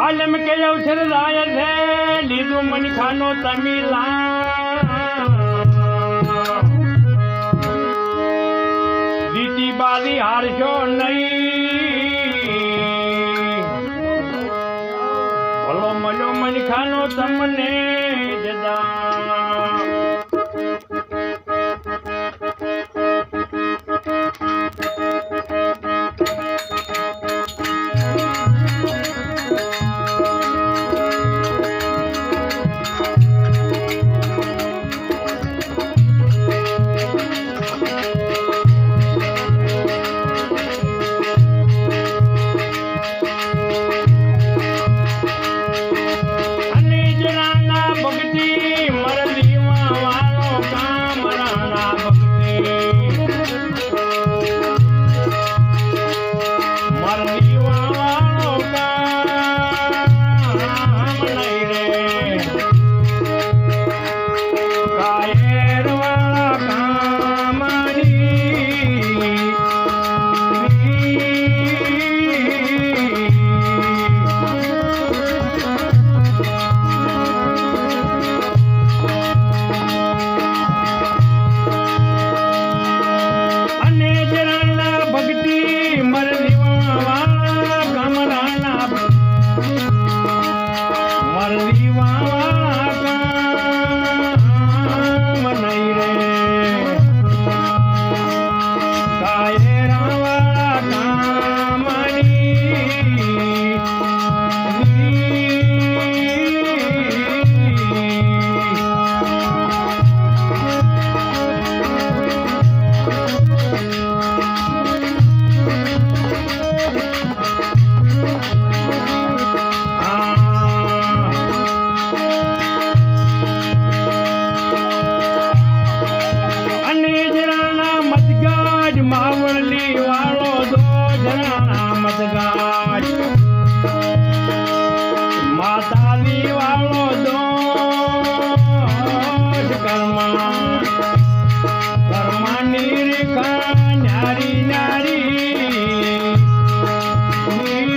આલમ કે અવસર રાય છે લીધું મન ખાનો તમિલા. જીતી બારી હારશો નહીં. ભલો મજો મન ખાનો તમને વાળો દો જરાના મતગાજ માતાલી વાળો દો કર્મા કર્માની રેખા ન્યારી ન્યારી અને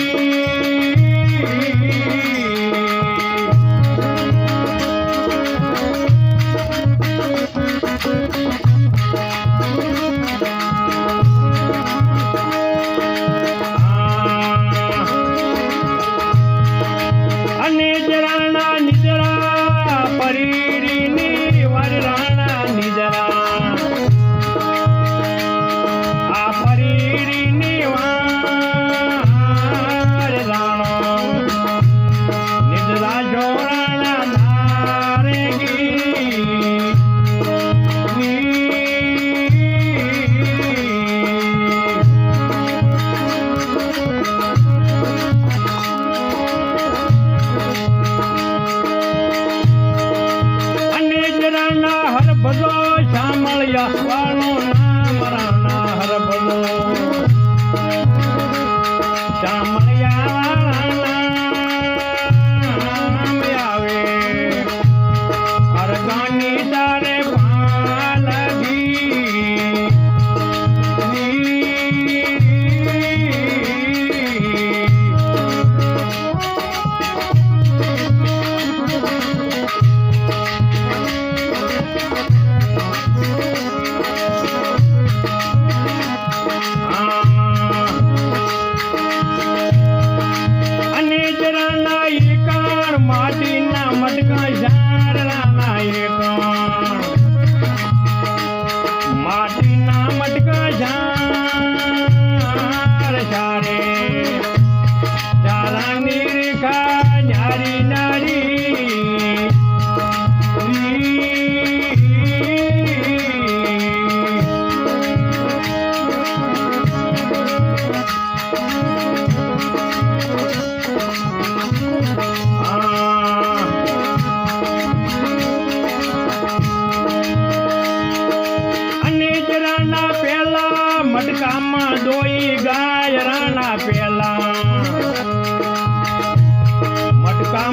呀。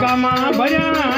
મટકામાં ભર્યાની